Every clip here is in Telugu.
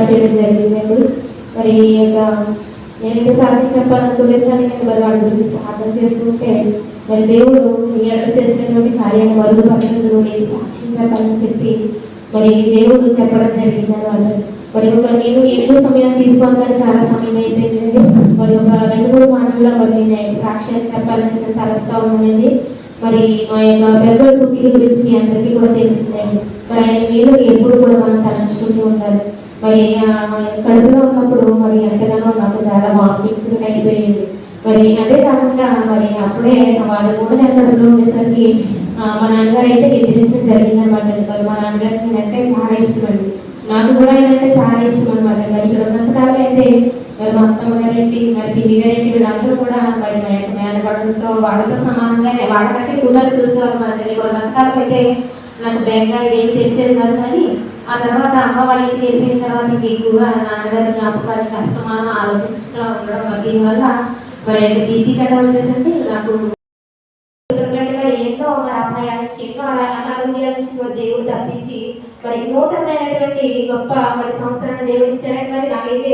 చేయడం జరిగింది మరి ఈ యొక్క నేనైతే సాక్షి చెప్పాలనుకోలేదు కానీ నేను మరి వాటి గురించి ప్రార్థన చేసుకుంటే మరి దేవుడు ఈ యొక్క చేసినటువంటి కార్యాన్ని మరుగుపరచదు నేను సాక్షి చెప్పాలని చెప్పి మరి దేవుడు చెప్పడం జరిగింది వాళ్ళు మరి ఒక నేను ఎక్కువ సమయం తీసుకోవాలని చాలా సమయం అయిపోయిందండి. మరి ఒక రెండు మూడు మాటల్లో మరి నేను సాక్ష్యాలు చెప్పాలని తలస్తా ఉన్నానండి. మరి మా యొక్క పెద్దల పుట్టిన గురించి మీ అందరికీ కూడా తెలిసిందండి మరి ఆయన మీరు ఎప్పుడు కూడా మనం తలంచుకుంటూ ఉండాలి. మరి కడుపులో ఉన్నప్పుడు మరి ఎంతగానో నాకు చాలా వామిటింగ్స్ అయిపోయింది. మరి అదే కాకుండా మరి అప్పుడే వాళ్ళ కూడా నేను కడుపులో ఉండేసరికి మా నాన్నగారు అయితే ఎదిరించడం జరిగిందనమాట మరి మా నాన్నగారికి నేనంటే చాలా ఇష్టం అండి. నాకు కూడా ఆయన అంటే చాలా ఇష్టం అనమాట మరి ఇక్కడ ఉన్నంతకాలం అయితే మరి మా అత్తమ్మ గారేంటి మరి పిల్లి గారేంటి వీళ్ళందరూ కూడా మరి మేనపడంతో వాళ్ళతో సమానంగానే వాళ్ళకంటే ఎక్కువగా చూస్తారు అనమాట కొన్ని ఉన్నంతకాలం అయితే నాకు బెంగా ఏం చేసేది కాదు కానీ ఆ తర్వాత అమ్మ వాళ్ళ ఇంటికి వెళ్ళిపోయిన తర్వాత ఇంక ఎక్కువగా నాన్నగారి జ్ఞాపకాలు కష్టమానం ఆలోచిస్తూ ఉండడం మరి దీనివల్ల మరి బీపీ కట్ట వచ్చేసరికి నాకు దేవుడు తప్పించి మరి నూతనమైనటువంటి గొప్ప మరి సంస్థలను దేవుడు ఇచ్చారని మరి నాకైతే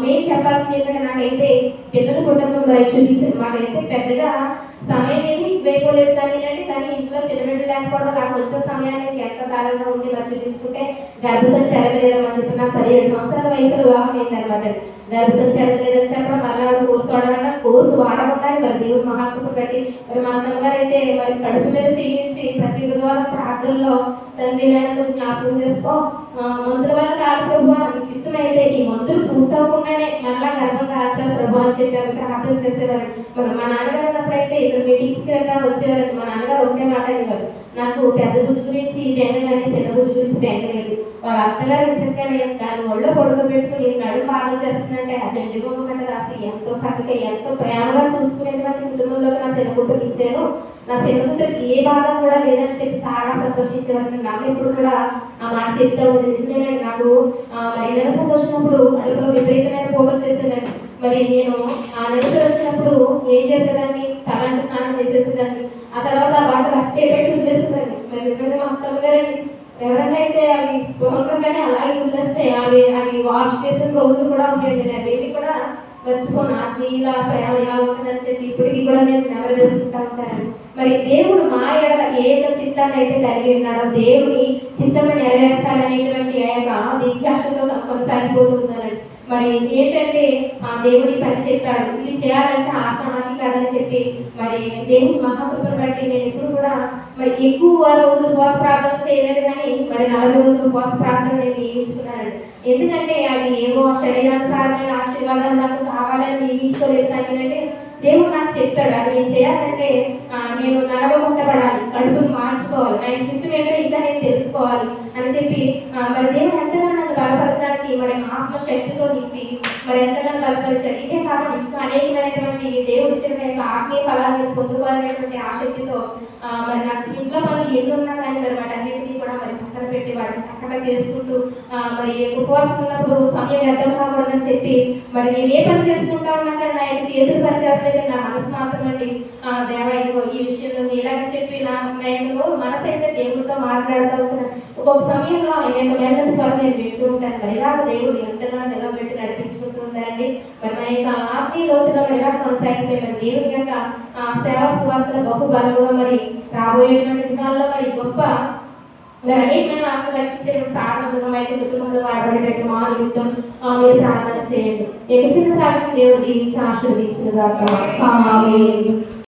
మేము చెప్పాల్సింది ఏంటంటే నాకైతే పిల్లల కుటుంబంలో చూపించారు మాకైతే పెద్దగా సమయం ఏమి వేయలేదు కానీ అంటే కానీ ఇంట్లో చిన్నబిడ్డలు లేకపోవడం నాకు వచ్చే సమయానికి ఎంత కాలంగా ఉంది మరి చూపించుకుంటే గర్భసం చెరగలేదని చెప్పి నాకు పదిహేడు సంవత్సరాల వయసులో వివాహం అయింది అనమాట గర్భసంచి ఎరగలేదని చెప్పడం మళ్ళీ కోర్సు వాడాలన్నా కోర్సు వాడడం వాడకుండా మరి దేవుడు మహాత్మ పెట్టి మరి మా అత్తమ్మగారు అయితే మరి కడుపు మీద చేయించి ప్రతి బుధవారం ప్రార్థనలో తండ్రి నేను జ్ఞాపకం చేసుకో. మందుల వల్ల కాదు ప్రభు అని చిత్తం అయితే ఈ మందులు పూర్తవకుండానే మళ్ళా గర్భం కాల్చాలి ప్రభు అని చెప్పారు ప్రార్థన చేసేవారు. మరి మా నాన్నగారు ఉన్నప్పుడైతే ఇక్కడ మీటింగ్స్కి వెళ్ళా వచ్చేవారు. మా నాన్నగారు ఒకే మాట అనేవారు నాకు పెద్ద బుజ్జు గురించి బెంగ కానీ చిన్న బుజ్జు గురించి బెంగ లేదు. వాళ్ళ అత్తగారు కానీ దాని ఒళ్ళో పొడుగు పెట్టుకుని నడుము బాగా చేస్తుందంటే ఆ జండి బొమ్మ మీద రాసి ఎంతో చక్కగా ఎంతో ప్రేమగా చూసుకునేటువంటి కుటుంబంలో నా చిన్న కూతురు ఇచ్చాను నా చిన్న కూతురికి ఏ బాధ కూడా లేదని చెప్పి చాలా సంతోషించేవారు. నాకు ఇప్పుడు కూడా ఆ మాట చెప్తా ఉంది నిజమేనండి నాకు ఆ, మరి నెల సంతోషినప్పుడు అడుగులో విపరీతమైన పోగలు చేసేదాన్ని. మరి నేను ఆ నెలసరి వచ్చినప్పుడు ఏం చేసేదాన్ని? తలాంటి స్నానం చేసేసేదాన్ని ఆ తర్వాత ఆ బాటలు అట్టే పెట్టి వదిలేసేదాన్ని మరి నిజంగా మా అత్తమ్మ గారండి ఎవరైనా అయితే అవి పోగానే అలాగే వదిలేస్తే అవి అవి వాష్ చేసిన రోజులు కూడా ఉండేది నేను అవేవి కూడా మర్చిపోను. అది ఇలా ప్రేమ ఇలా ఉంటుందని చెప్పి ఇప్పటికీ కూడా నేను నెమరవేసుకుంటా ఉంటాను. మరి దేవుడు మా ఎడల ఏ చిత్తాన్ని అయితే కలిగి ఉన్నాడో దేవుని చిత్తము నెరవేర్చాలనేటువంటి ఆ యొక్క దీక్షాశతో కొనసాగిపోతున్నానండి మరి ఏంటంటే ఆ దేవుడి పని చెప్పాడు. ఇది చేయాలంటే ఆశామాషి కాదని చెప్పి మరి దేవుని మహాకృపను బట్టి నేను ఎప్పుడు కూడా మరి ఎక్కువ రోజులు ఉపవాస ప్రార్థన చేయలేదు కానీ మరి నాలుగు రోజులు ఉపవాస ప్రార్థన నేను నియమించుకున్నాను ఎందుకంటే అవి ఏవో శరీరానుసారమైన ఆశీర్వాదాలు నాకు కావాలని నియమించుకోలేదు కానీ దేవుడు నాకు చెప్పాడు అది నేను చేయాలంటే నేను నేను నలగొట్టబడాలి కడుపును మార్చుకోవాలి ఆయన చుట్టూ ఏంటో ఇంకా నేను తెలుసుకోవాలి అని చెప్పి మరి దేవుడు ఎంతగా నన్ను బలపరచడానికి మరి ఆత్మశక్తితో నింపి మరి ఎంతగా బలపరిచారు. ఇదే కాకుండా ఇంకా అనేకమైనటువంటి దేవుడు ఇచ్చిన యొక్క ఆత్మీయ ఫలాలను పొందుకోవాలనేటువంటి ఆసక్తితో ఆ, మరి నాకు ఇంట్లో పనులు ఎన్ని ఉన్నా కానీ మరి వాటన్నిటినీ కూడా మరి పక్కన చేసుకుంటూ మరి ఉపవాసం ఉన్నప్పుడు సమయం వ్యర్థం కాకూడదని చెప్పి మరి నేను ఏ పని చేసుకుంటా ఉన్నా కానీ నా యొక్క చేతులు పని నా మనసు మాత్రం అండి దేవా ఇదిగో ఈ విషయంలో ఇలాగ చెప్పి నా నేను మనసు అయితే దేవుడితో మాట్లాడుతూ ఉంటాను ఒక్కొక్క సమయంలో ఆయన యొక్క స్వరం నేను వింటూ ఉంటాను. మరి ఇలా దేవుడు ఎంతగా నిలబెట్టి నడిపించుకుంటూ ఉంటారండి మరి నా యొక్క ఆత్మీయ లోతులో ఎలా కొనసాగిపోయి మరి దేవుడి యొక్క సేవా స్వార్థ బహు మరి రాబోయేటువంటి దినాల్లో మరి గొప్ప మరి అనేకమైన ఆత్మ రక్షించే స్థాపన అయితే కుటుంబంలో వాడబడేటట్టు మా నిమిత్తం మీరు ప్రార్థన చేయండి. ఎగసిన సాక్షి దేవుడు దీవించి ఆశీర్వదించిన దాకా